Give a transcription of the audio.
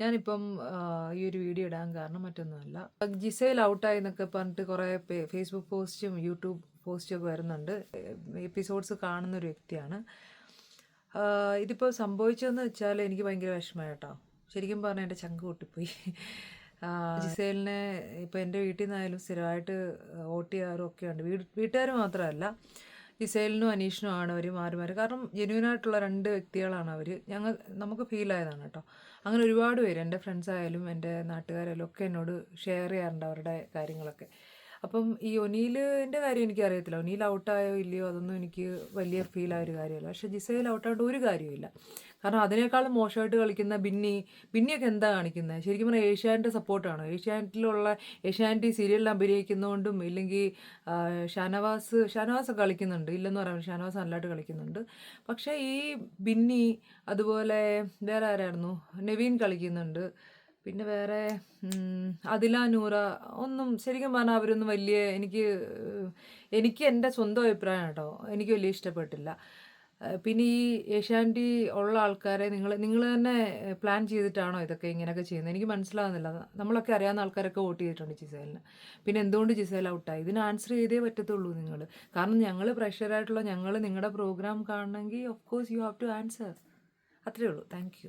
ഞാനിപ്പം ഈ ഒരു വീഡിയോ ഇടാൻ കാരണം മറ്റൊന്നുമല്ല. ജിസൈൽ ഔട്ടായി എന്നൊക്കെ പറഞ്ഞിട്ട് കുറേ ഫേസ്ബുക്ക് പോസ്റ്റും യൂട്യൂബ് പോസ്റ്റും ഒക്കെ വരുന്നുണ്ട്. എപ്പിസോഡ്സ് കാണുന്ന ഒരു വ്യക്തിയാണ്. ഇതിപ്പോൾ സംഭവിച്ചതെന്ന് വെച്ചാൽ എനിക്ക് ഭയങ്കര വിഷമമായി കേട്ടോ. ശരിക്കും പറഞ്ഞാൽ എന്റെ ചങ്ക് പൊട്ടിപ്പോയി. ജിസേലിനെ ഇപ്പോൾ എന്റെ വീട്ടിൽ നിന്നായാലും സ്ഥിരമായിട്ട് ഓട്ടിയാറും ഒക്കെയുണ്ട് വീട് വീട്ടുകാർ മാത്രമല്ല. ജിസേലിനും അനീഷിനും ആണ് അവർ മാറി മാറി. കാരണം ജെന്യൂനായിട്ടുള്ള രണ്ട് വ്യക്തികളാണ് അവർ ഞങ്ങൾ നമുക്ക് ഫീൽ ആയതാണ് കേട്ടോ. അങ്ങനെ ഒരുപാട് പേര് എന്റെ ഫ്രണ്ട്സ് ആയാലും എന്റെ നാട്ടുകാരായാലും ഒക്കെ എന്നോട് ഷെയർ ചെയ്യാറുണ്ട് അവരുടെ കാര്യങ്ങളൊക്കെ. അപ്പം ഈ ഒനീലിന്റെ കാര്യം എനിക്ക് എനിക്കറിയത്തില്ല. ഒനീൽ ഔട്ടായോ ഇല്ലയോ അതൊന്നും എനിക്ക് വലിയ ഫീൽ ആയ ഒരു കാര്യമല്ല. പക്ഷേ ജിസയിൽ ഔട്ടായിട്ട് ഒരു കാര്യമില്ല കാരണം അതിനേക്കാളും മോശമായിട്ട് കളിക്കുന്ന ബിന്നി ബിന്നിയൊക്കെ എന്താ കാണിക്കുന്നത് ശരിക്കും പറഞ്ഞാൽ ഏഷ്യാനെറ്റ് സപ്പോർട്ടാണ്? ഏഷ്യാനെറ്റിലുള്ള ഏഷ്യാനെറ്റ് സീരിയലിൽ അഭിനയിക്കുന്നതുകൊണ്ടും ഇല്ലെങ്കിൽ ഷാനവാസ് ഷാനവാസ് കളിക്കുന്നുണ്ട്. ഇല്ലെന്ന് പറയാം ഷാനവാസ് നല്ലതായിട്ട് കളിക്കുന്നുണ്ട്. പക്ഷേ ഈ ബിന്നി അതുപോലെ വേറെ ആരായിരുന്നു? നവീൻ കളിക്കുന്നുണ്ട്. പിന്നെ വേറെ അതില നൂറ ഒന്നും ശരിക്കും പറഞ്ഞാൽ അവരൊന്നും വലിയ എനിക്ക് എനിക്ക് എന്റെ സ്വന്തം അഭിപ്രായം കേട്ടോ. എനിക്ക് വലിയ ഇഷ്ടപ്പെട്ടില്ല. പിന്നെ ഈ ഏഷ്യാനെറ്റി ഉള്ള ആൾക്കാരെ നിങ്ങൾ നിങ്ങൾ തന്നെ പ്ലാൻ ചെയ്തിട്ടാണോ ഇതൊക്കെ ഇങ്ങനെയൊക്കെ ചെയ്യുന്നത്? എനിക്ക് മനസ്സിലാകുന്നില്ല നമ്മളൊക്കെ അറിയാവുന്ന ആൾക്കാരൊക്കെ വോട്ട് ചെയ്തിട്ടുണ്ട് ജിസേലിന്. പിന്നെ എന്തുകൊണ്ട് ജിസേൽ ഔട്ടായി? ഇതിന് ആൻസർ ചെയ്തേ പറ്റത്തുള്ളൂ നിങ്ങൾ കാരണം ഞങ്ങൾ പ്രഷറായിട്ടുള്ള ഞങ്ങൾ നിങ്ങളുടെ പ്രോഗ്രാം കാണണമെങ്കിൽ of course you have to answer അത്രയേ ഉള്ളൂ. താങ്ക്